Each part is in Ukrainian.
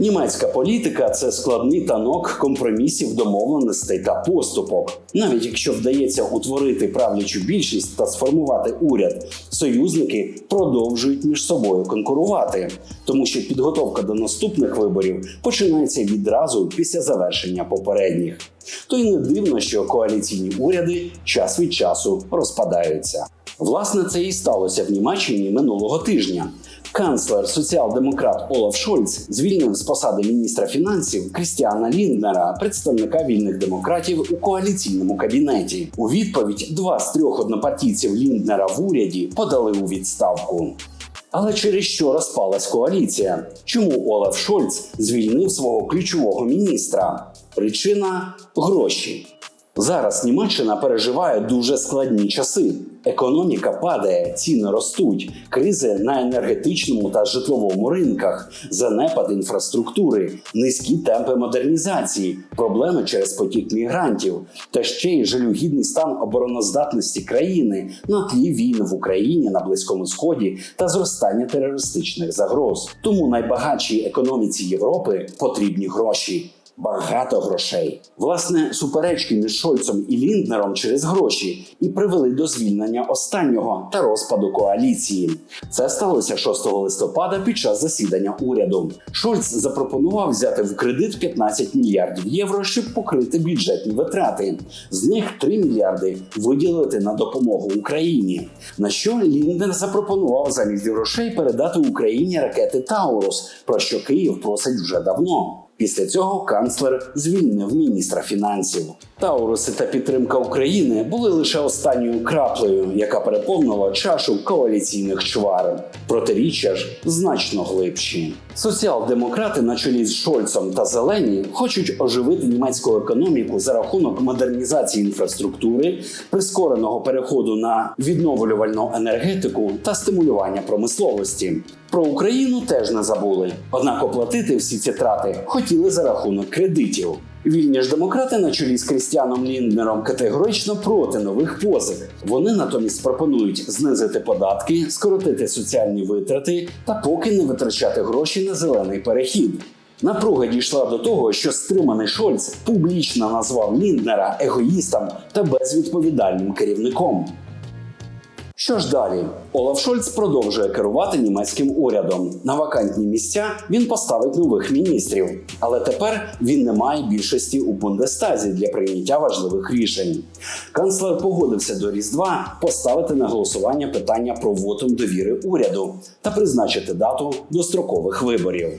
Німецька політика це складний танок компромісів, домовленостей та поступок. Навіть якщо вдається утворити правлячу більшість та сформувати уряд, союзники продовжують між собою конкурувати, тому що підготовка до наступних виборів починається відразу після завершення попередніх. То й не дивно, що коаліційні уряди час від часу розпадаються. Власне, це і сталося в Німеччині минулого тижня. Канцлер соціал-демократ Олаф Шольц звільнив з посади міністра фінансів Крістіана Лінднера, представника вільних демократів у коаліційному кабінеті. У відповідь два з трьох однопартійців Лінднера в уряді подали у відставку. Але через що розпалась коаліція? Чому Олаф Шольц звільнив свого ключового міністра? Причина гроші. Зараз Німеччина переживає дуже складні часи. Економіка падає, ціни ростуть, кризи на енергетичному та житловому ринках, занепад інфраструктури, низькі темпи модернізації, проблеми через потік мігрантів та ще й жалюгідний стан обороноздатності країни на тлі війн в Україні на Близькому Сході та зростання терористичних загроз. Тому найбагатшій економіці Європи потрібні гроші. Багато грошей. Власне, суперечки між Шольцом і Лінднером через гроші і привели до звільнення останнього та розпаду коаліції. Це сталося 6 листопада під час засідання уряду. Шольц запропонував взяти в кредит 15 мільярдів євро, щоб покрити бюджетні витрати. З них 3 мільярди виділити на допомогу Україні. На що Лінднер запропонував замість грошей передати Україні ракети Таурус, про що Київ просить вже давно. Після цього канцлер звільнив міністра фінансів. Тауруси та підтримка України були лише останньою краплею, яка переповнила чашу коаліційних чвар. Протиріччя ж значно глибші. Соціал-демократи на чолі з Шольцом та Зелені хочуть оживити німецьку економіку за рахунок модернізації інфраструктури, прискореного переходу на відновлювальну енергетику та стимулювання промисловості. Про Україну теж не забули. Однак оплатити всі ці трати хотіли за рахунок кредитів. Вільні ж демократи на чолі з Крістіаном Лінднером категорично проти нових позик. Вони натомість пропонують знизити податки, скоротити соціальні витрати та поки не витрачати гроші на зелений перехід. Напруга дійшла до того, що стриманий Шольц публічно назвав Лінднера егоїстом та безвідповідальним керівником. Що ж далі? Олаф Шольц продовжує керувати німецьким урядом. На вакантні місця він поставить нових міністрів, але тепер він не має більшості у Бундестазі для прийняття важливих рішень. Канцлер погодився до Різдва поставити на голосування питання про вотум довіри уряду та призначити дату дострокових виборів.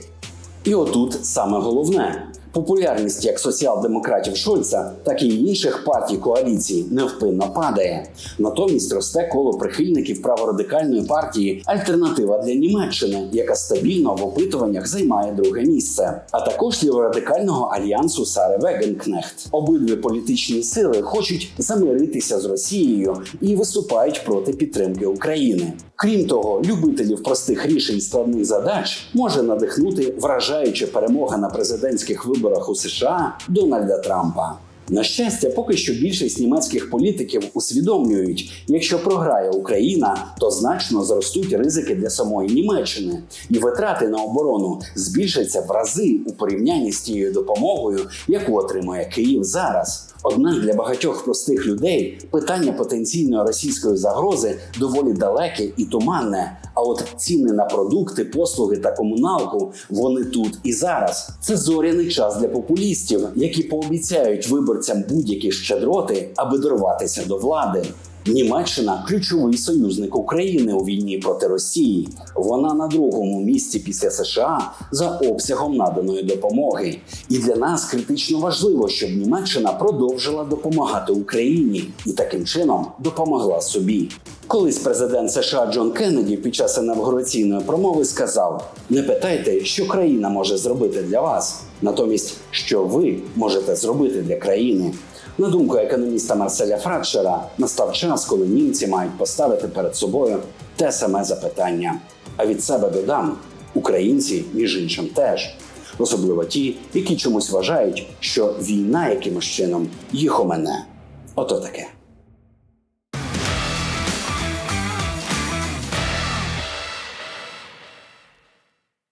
І отут саме головне. Популярність як соціал-демократів Шольца, так і інших партій коаліції невпинно падає. Натомість росте коло прихильників праворадикальної партії Альтернатива для Німеччини, яка стабільно в опитуваннях займає друге місце, а також ліворадикального альянсу Сари Вегенкнехт. Обидві політичні сили хочуть замиритися з Росією і виступають проти підтримки України. Крім того, любителів простих рішень складних задач може надихнути вражаюча перемога на президентських виборах у США Дональда Трампа. На щастя, поки що більшість німецьких політиків усвідомлюють, якщо програє Україна, то значно зростуть ризики для самої Німеччини, і витрати на оборону збільшаться в рази у порівнянні з тією допомогою, яку отримує Київ зараз. Однак для багатьох простих людей питання потенційної російської загрози доволі далеке і туманне. А от ціни на продукти, послуги та комуналку вони тут і зараз. Це зоряний час для популістів, які пообіцяють виборцям будь-які щедроти, аби дорватися до влади. Німеччина ключовий союзник України у війні проти Росії. Вона на другому місці після США за обсягом наданої допомоги. І для нас критично важливо, щоб Німеччина продовжила допомагати Україні і таким чином допомогла собі. Колись президент США Джон Кеннеді під час інавгураційної промови сказав: не питайте, що країна може зробити для вас, натомість, що ви можете зробити для країни. На думку економіста Марселя Фратшера, настав час, коли німці мають поставити перед собою те саме запитання. А від себе додам: українці, між іншим, теж, особливо ті, які чомусь вважають, що війна якимось чином їх омене. Ото таке.